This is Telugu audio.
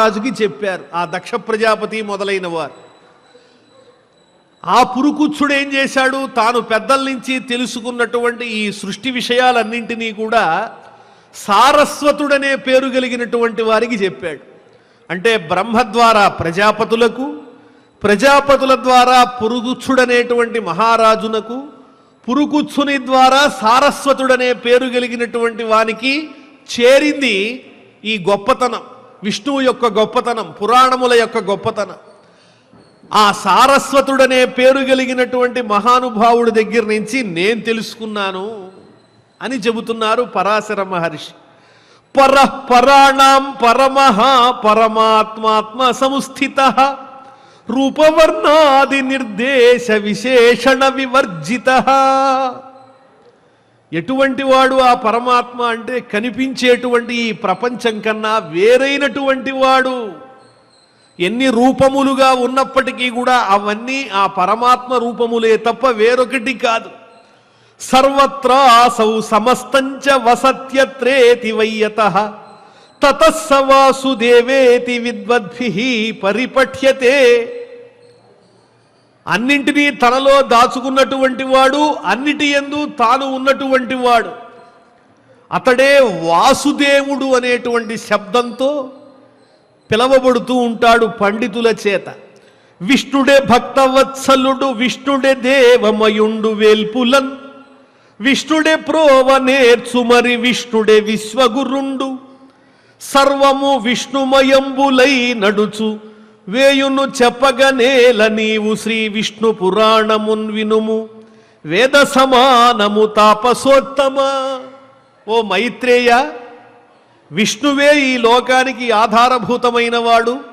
రాజుకి చెప్పారు ఆ దక్ష ప్రజాపతి మొదలైన వారు. ఆ పురుకుచ్చుడు ఏం చేశాడు? తాను పెద్దల నుంచి తెలుసుకున్నటువంటి ఈ సృష్టి విషయాలన్నింటినీ కూడా సారస్వతుడనే పేరు కలిగినటువంటి వారికి చెప్పాడు. అంటే బ్రహ్మ ద్వారా ప్రజాపతులకు ప్రజాపతుల ద్వారా పురుగుచ్చుడనేటువంటి మహారాజునకు పురుకుచ్చుని ద్వారా సారస్వతుడనే పేరు కలిగినటువంటి వానికి చేరింది ఈ గొప్పతనం. విష్ణువు యొక్క గొప్పతనం పురాణముల యొక్క గొప్పతనం. ఆ సారస్వతుడనే పేరు కలిగినటువంటి మహానుభావుడి దగ్గర నుంచి నేను తెలుసుకున్నాను అని చెబుతున్నారు పరాశర మహర్షి. పర పరాణం పరమహ పరమాత్మాత్మ సంస్థిత రూపవర్ణాది నిర్దేశ విశేషణ వివర్జిత. ఎటువంటి వాడు ఆ పరమాత్మ అంటే కనిపించేటువంటి ఈ ప్రపంచం కన్నా వేరైనటువంటి వాడు. ఎన్ని రూపములుగా ఉన్నప్పటికీ కూడా అవన్నీ ఆ పరమాత్మ రూపములే తప్ప వేరొకటి కాదు. సర్వత్రాసౌ సమస్తంచ వసత్యత్రేతి వయ్యత తతస్స వాసుదేవేతి విద్వద్భి పరిపఠ్యతే. అన్నింటినీ తనలో దాచుకున్నటువంటి వాడు అన్నిటి ఎందు తాను ఉన్నటువంటి వాడు. అతడే వాసుదేవుడు అనేటువంటి శబ్దంతో పిలవబడుతూ ఉంటాడు పండితుల చేత. విష్ణుడే భక్తవత్సలుడు విష్ణుడే దేవమయుండు వేల్పులన్. విష్ణుడే ప్రోవ నేర్చుమరి విష్ణుడే విశ్వగురుండు. సర్వము విష్ణుమయంబులై నడుచు వేయును చెప్పగనేల నీవు శ్రీ విష్ణు పురాణమున్ వినుము. వేద సమానము తాపసోత్తమ. ఓ మైత్రేయ విష్ణువే ఈ లోకానికి ఆధారభూతమైన వాడు